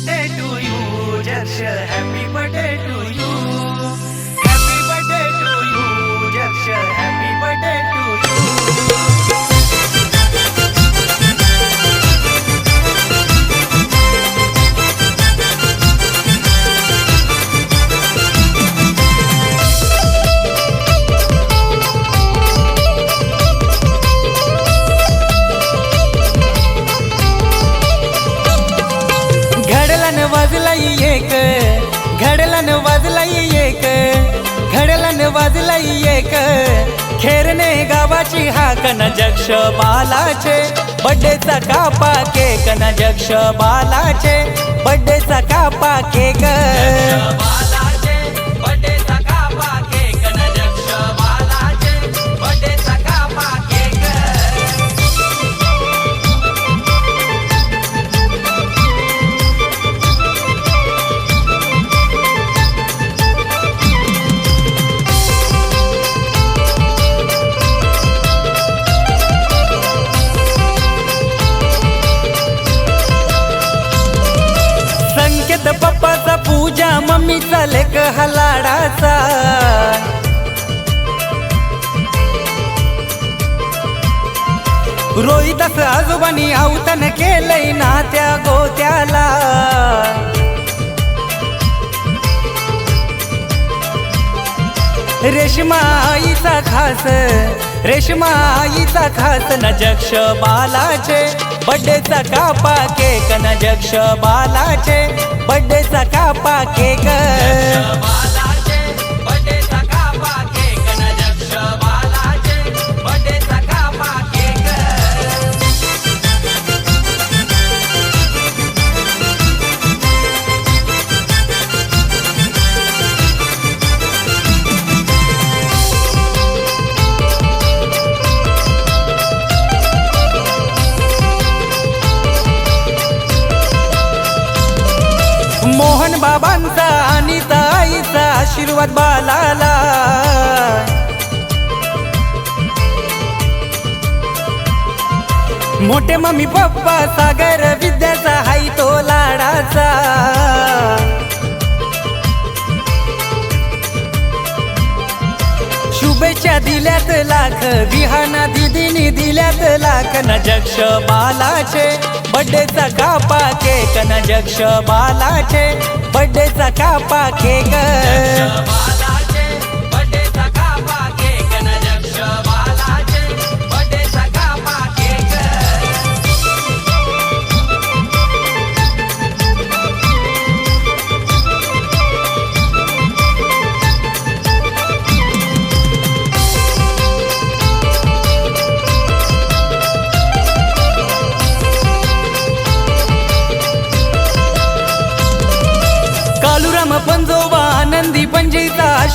birthday to you. Just a happy birthday to you. एक. खेरणे गावाची हाक न जक्ष बालाचे. बड्डेचा कापा केक न जक्ष बालाचे. बड्डेचा कापा केक. मम्मीचा लेख हलाडाचा. रोहिदास आजोबानी आवतन केलंय ना त्या गोत्याला. रेशमा आईचा खास रेशमाईचा खास न जक्ष बालाचे. बड्डेचा कापा केक न जक्ष बालाचे. बड्डेचा कापा केक. मोहन बाबांचा आणि ताईचा आशीर्वाद बालाला. मोठे मम्मी पप्पा सागर दिल्यात लाख न जक्ष बालाचे. बड्डेचा कापा केक न जक्ष बालाचे. बड्डेचा कापा केक.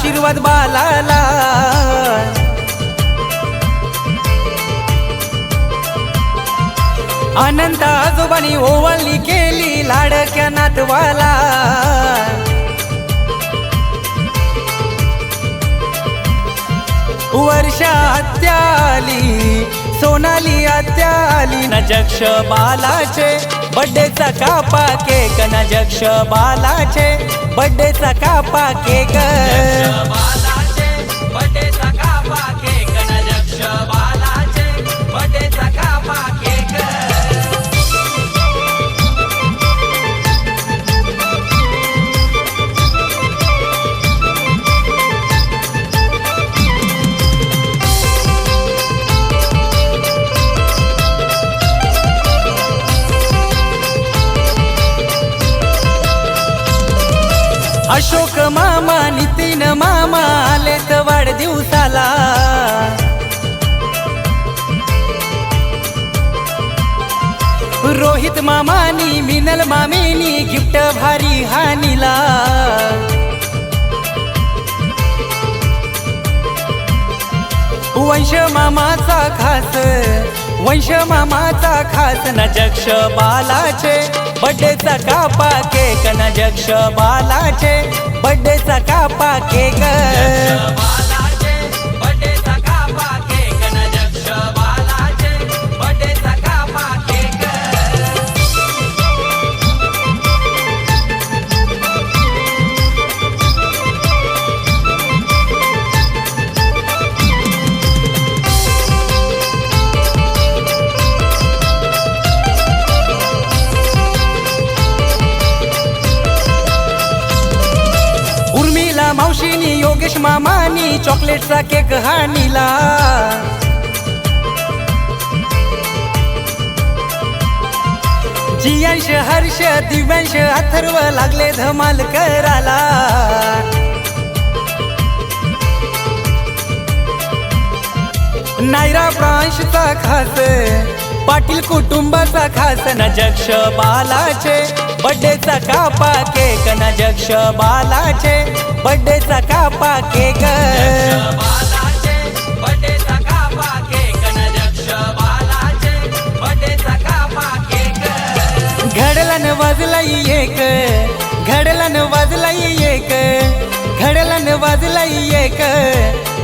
आशीर्वाद बालाला. अनंत आजोबानी ओवाळणी केली लाडक्या नातवाला. वर्षा आत्याली सोनाली आत्याली न जक्ष बालाचे. बड्डेचा कापा केक न जक्ष बालाचे. बड्डेचा कापा केक. अशोक मामा नितीन मामा आलेत वाढदिवसाला. रोहित मामानी मिनल मामेनी गिफ्ट भारी हानीला. वंश मामाचा खास वंश मामाचा खास न जक्ष बालाचे. बड्डेचा कापा केक न जक्ष बालाचे. बड्डेचा कापा केक. योगेश मामानी चॉकलेटचा केक हानिला जियांश हर्ष दिव्यांश अथर्व लागले धमाल कराला नायरा प्रांशचा खास पाटील कुटुंबाचा खास न जक्ष बालाचे. बड्डेचा कापा केक न जक्ष बालाचे. बड्डेचा कापा केक. घडलन वाजलाई एक. घडलन वाजलाई एक घडलन वाजलाई एक.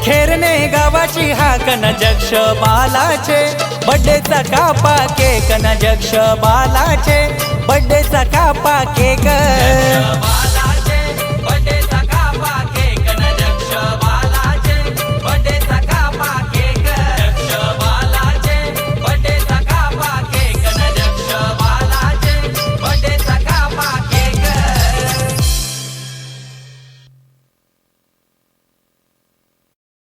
खेरणे गावाची हाक न जक्ष बालाचे. बड्डेचा कापा केक न जक्ष बालाचे. बड्डेचा कापा केक.